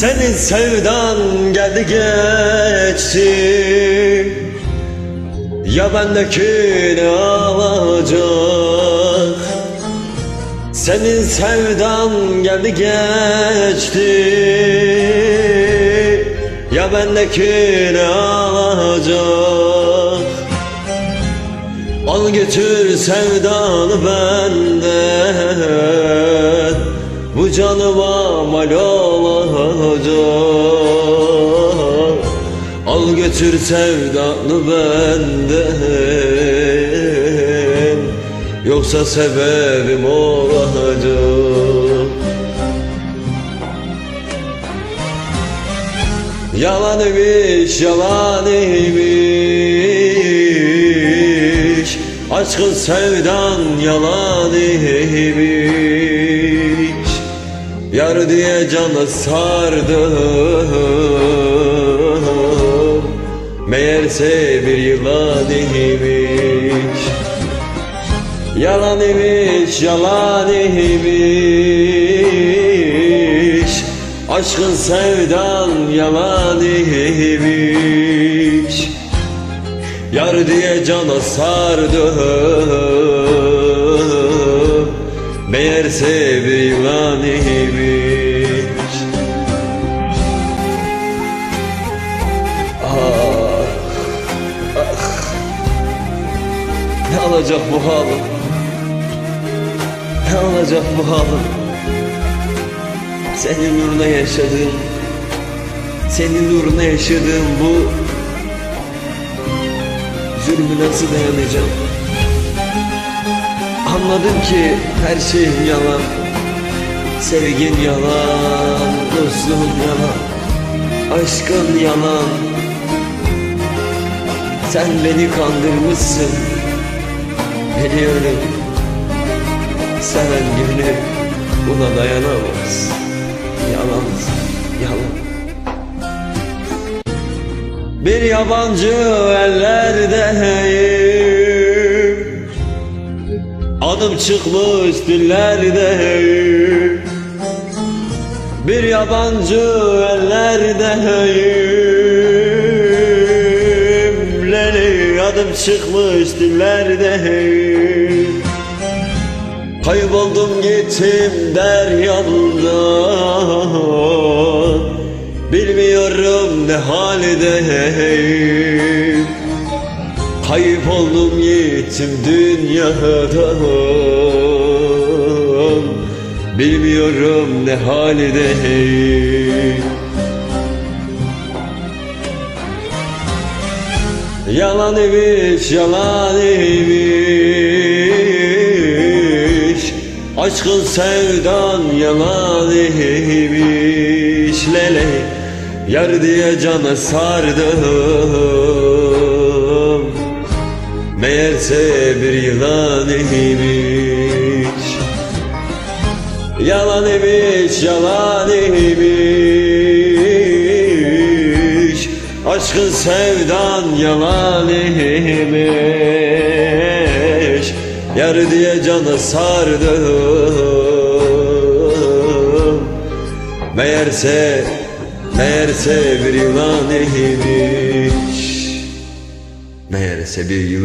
Senin sevdan geldi geçti. Ya bendeki ne alacak? Senin sevdan geldi geçti. Ya bendeki ne alacak? Al götür sevdanı benden Bu canıma mal olacak. Al götür sevdanı benden. Yoksa sebebim olacak. Yalan imiş, yalan imiş. Aşkın sevdan yalan imiş Yar diye canı sardım. Meğerse bir yılan imiş. Yalan imiş, yalan imiş. Aşkın sevdan yalan imiş. Yar diye cana sardım Meğerse bir yılan imiş Ah, ah. Ne olacak bu halim? Ne olacak bu halim? Senin uğruna yaşadığım Senin uğruna yaşadığım bu Zulmü nasıl dayanacağım Anladım ki her şeyin yalan. Sevgin yalan Dostluğun yalan. Aşkın yalan. Sen beni kandırmışsın. Biliyorum. Seven gönül buna dayanamaz. Yalan, yalan. Bir yabancı ellerdeyim Adım çıkmış dillerdeyim Bir yabancı ellerdeyim Leli adım çıkmış dillerdeyim Kayboldum gittim deryadan Bilmiyorum ne Kayıp oldum gittim dünyadan. Bilmiyorum ne haldeyim Yalan imiş, yalan imiş. Aşkın sevdan yalan imiş. Lele Yar diye cana sardım Meğerse bir yılan imiş Yalan imiş, yalan imiş Aşkın sevdan yalan imiş Yar diye canı sardım Meğerse, meğerse bir yılan imiş Meğerse bir yılan